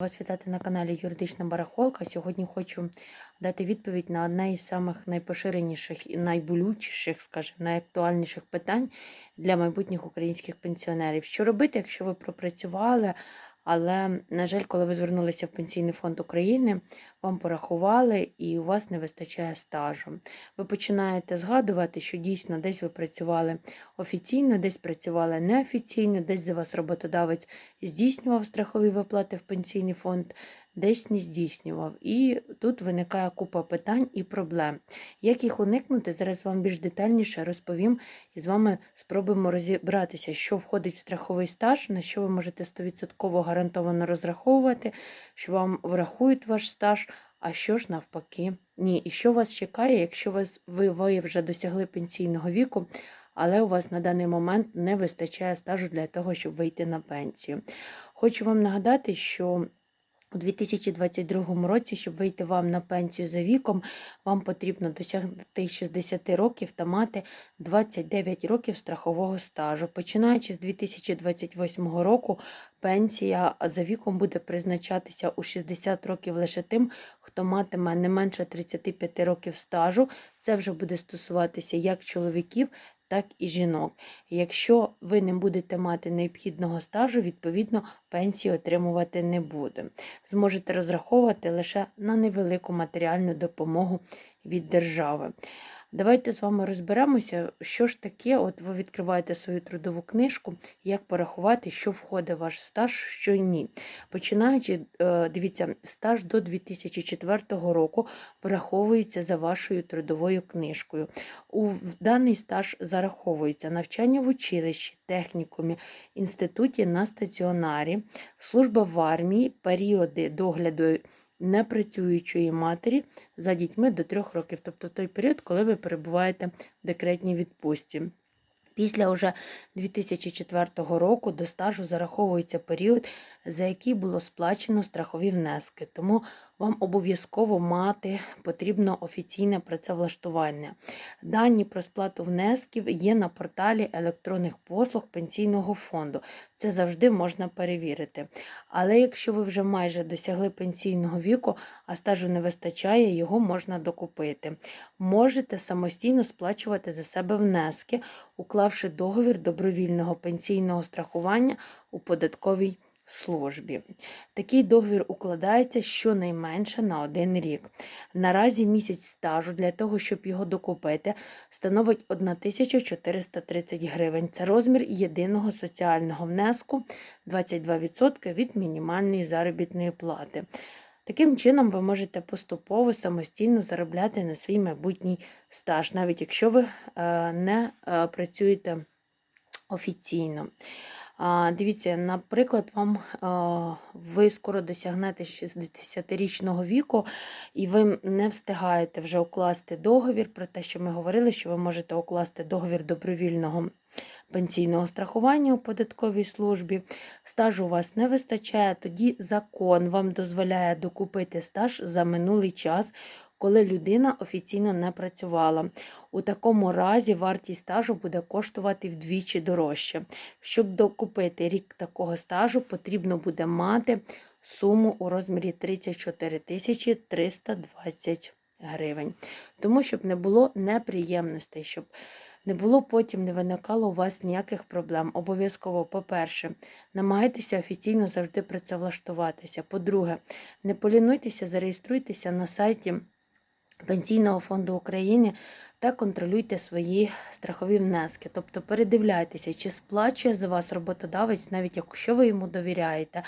Вас вітати на каналі Юридична Барахолка. Сьогодні хочу дати відповідь на одне із самих найпоширеніших і найболючіших, скажімо, найактуальніших питань для майбутніх українських пенсіонерів. Що робити, якщо ви пропрацювали, але, на жаль, коли ви звернулися в Пенсійний фонд України, вам порахували і у вас не вистачає стажу. Ви починаєте згадувати, що дійсно десь ви працювали офіційно, десь працювали неофіційно, десь за вас роботодавець здійснював страхові виплати в пенсійний фонд, десь не здійснював. І тут виникає купа питань і проблем. Як їх уникнути, зараз вам більш детальніше розповім і з вами спробуємо розібратися, що входить в страховий стаж, на що ви можете 100% гарантовано розраховувати, що вам врахують ваш стаж. А що ж навпаки? Ні, і що вас чекає, якщо вас, ви, ви вже досягли пенсійного віку, але у вас на даний момент не вистачає стажу для того, щоб вийти на пенсію. Хочу вам нагадати, що у 2022 році, щоб вийти вам на пенсію за віком, вам потрібно досягти 60 років та мати 29 років страхового стажу. Починаючи з 2028 року, пенсія за віком буде призначатися у 60 років лише тим, хто матиме не менше 35 років стажу. Це вже буде стосуватися як чоловіків, так і жінок. Якщо ви не будете мати необхідного стажу, відповідно, пенсію отримувати не буде. Зможете розраховувати лише на невелику матеріальну допомогу від держави. Давайте з вами розберемося, що ж таке, от ви відкриваєте свою трудову книжку, як порахувати, що входить в ваш стаж, що ні. Починаючи, е, дивіться, стаж до 2004 року пораховується за вашою трудовою книжкою. У даний стаж зараховується навчання в училищі, технікумі, інституті на стаціонарі, служба в армії, періоди догляду непрацюючої матері за дітьми до 3 років, тобто в той період, коли ви перебуваєте в декретній відпустці. Після уже 2004 року до стажу зараховується період, за який було сплачено страхові внески. Тому вам обов'язково мати потрібно офіційне працевлаштування. Дані про сплату внесків є на порталі електронних послуг пенсійного фонду. Це завжди можна перевірити. Але якщо ви вже майже досягли пенсійного віку, а стажу не вистачає, його можна докупити. Можете самостійно сплачувати за себе внески, уклавши договір добровільного пенсійного страхування у податковій службі. Такий договір укладається щонайменше на один рік. Наразі місяць стажу для того, щоб його докупити, становить 1430 гривень. Це розмір єдиного соціального внеску 22% від мінімальної заробітної плати. Таким чином, ви можете поступово самостійно заробляти на свій майбутній стаж, навіть якщо ви е, не е, працюєте офіційно. Дивіться, наприклад, вам ви скоро досягнете 60-річного віку, і ви не встигаєте вже укласти договір про те, що ми говорили, що ви можете укласти договір добровільного пенсійного страхування у податковій службі. Стажу у вас не вистачає, тоді закон вам дозволяє докупити стаж за минулий час коли людина офіційно не працювала. У такому разі вартість стажу буде коштувати вдвічі дорожче. Щоб докупити рік такого стажу, потрібно буде мати суму у розмірі 34 тисячі 320 гривень. Тому, щоб не було неприємностей, щоб не було потім, не виникало у вас ніяких проблем. Обов'язково, по-перше, намагайтеся офіційно завжди працевлаштуватися. По-друге, не полінуйтеся, зареєструйтеся на сайті. Пенсійного фонду України та контролюйте свої страхові внески. Тобто передивляйтеся, чи сплачує за вас роботодавець, навіть якщо ви йому довіряєте.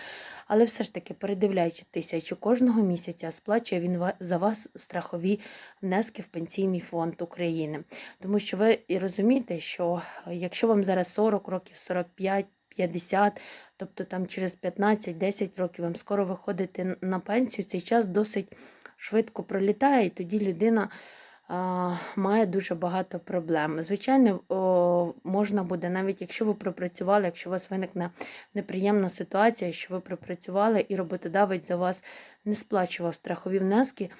Але все ж таки передивляйтеся, чи кожного місяця сплачує він за вас страхові внески в Пенсійний фонд України. Тому що ви розумієте, що якщо вам зараз 40 років, 45, 50, тобто там через 15-10 років вам скоро виходити на пенсію, цей час досить швидко пролітає, і тоді людина а, має дуже багато проблем. Звичайно, о, можна буде, навіть якщо ви пропрацювали, якщо у вас виникне неприємна ситуація, що ви пропрацювали і роботодавець за вас не сплачував страхові внески,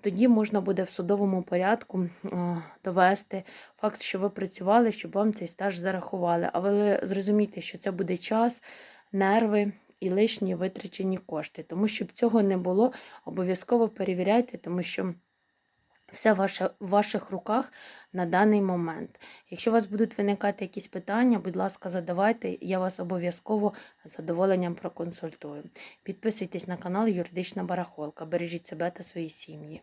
тоді можна буде в судовому порядку о, довести факт, що ви працювали, щоб вам цей стаж зарахували. А ви зрозумієте, що це буде час, нерви і лишні витрачені кошти. Тому щоб цього не було, обов'язково перевіряйте, тому що все ваше, в ваших руках на даний момент. Якщо у вас будуть виникати якісь питання, будь ласка, задавайте, я вас обов'язково з задоволенням проконсультую. Підписуйтесь на канал Юридична Барахолка. Бережіть себе та свої сім'ї.